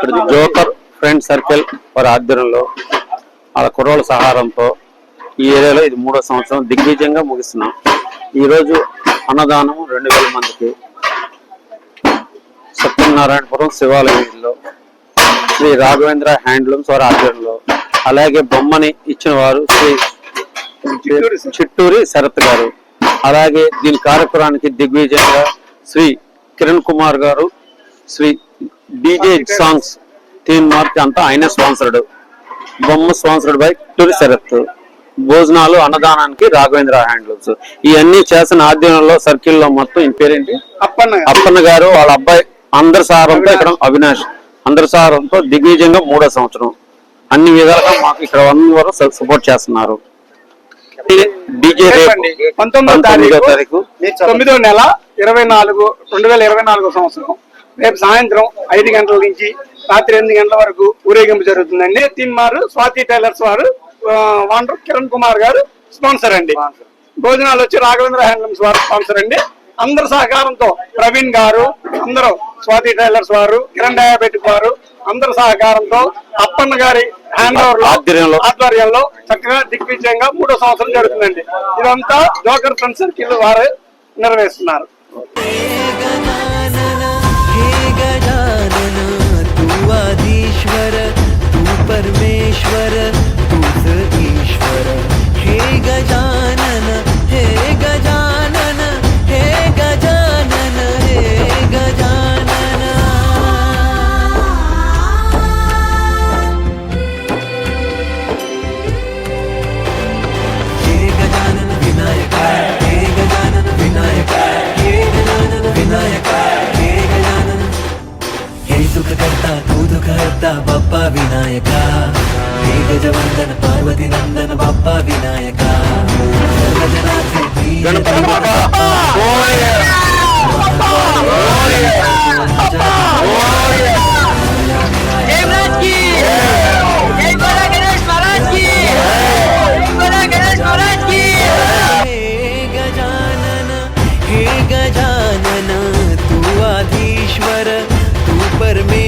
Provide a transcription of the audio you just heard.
ఇక్కడ joker friend circle వారి ఆధ్వర్యంలో వాళ్ళ కుర్రోళ్ళ సహారంతో ఈ ఏరియాలో ఇది మూడో సంవత్సరం దిగ్విజయంగా ముగిస్తున్నాం. ఈ రోజు అన్నదానం రెండు వేల మందికి. సత్యనారాయణపురం శివాలయంలో శ్రీ రాఘవేంద్ర హ్యాండ్లూమ్స్ వారి ఆధ్వర్యంలో అలాగే బొమ్మని ఇచ్చిన వారు శ్రీ చిట్టూరి శరత్ గారు అలాగే దీని కార్యక్రమానికి దిగ్విజయంగా శ్రీ కిరణ్ కుమార్ గారు Shri DJ songs. Theme mark అంతా ఆయన స్పాన్సర్డ్. బొమ్మ స్పాన్సర్డ్ బై చిట్టూరి శరత్. భోజనాలు అన్నదానానికి రాఘవేంద్ర హ్యాండ్లూమ్స్. ఇవన్నీ చేసిన ఆధ్వర్యంలో సర్కిల్లో మొత్తం ఈ పేరేంటి? అప్పన్న అప్పన్న గారు వాళ్ళ అబ్బాయి అందరి సహారంతో ఇక్కడ అవినాష్. అందరి సహారంతో దిగ్విజయంగా మూడో సంవత్సరం. అన్ని విధాలుగా మాకు ఇక్కడ అందరూ సపోర్ట్ చేస్తున్నారు. పంతొమ్మిదో తారీఖు. తొమ్మిదో నెల ఇరవై నాలుగు రెండు వేల ఇరవై నాలుగో సంవత్సరం. రేపు సాయంత్రం ఐదు గంటల నుంచి రాత్రి ఎనిమిది గంటల వరకు ఊరేగింపు జరుగుతుందండి. తిమ్మారు స్వాతి టైలర్స్ వారు వాండర్ కిరణ్ కుమార్ గారు స్పాన్సర్ అండి. భోజనాలు వచ్చి రాఘవేంద్ర హ్యాండ్లూమ్స్ వారు స్పాన్సర్ అండి. అందరి సహకారంతో ప్రవీణ్ గారు అందరూ స్వాతి టైలర్స్ వారు కిరణ్ డయాబెటిక్ వారు అందరి సహకారంతో అప్పన్న గారి హ్యాండ్ ఓవర్లో ఆధ్వర్యంలో. చక్కగా దిగ్విజయంగా మూడో సంవత్సరం జరుగుతుందండి. ఇదంతా జోకర్ ఫ్రెండ్ సర్కిల్ వారు నిర్వహిస్తున్నారు. ವಿನಾಯಕ ಗಜವಂದನ ಪಾರ್ವತಿ ನಂದನ ಬಾಪ ವಿನಾಯಕ गजानन हे गजानन तू आधीश्वर तू परमेश्वर।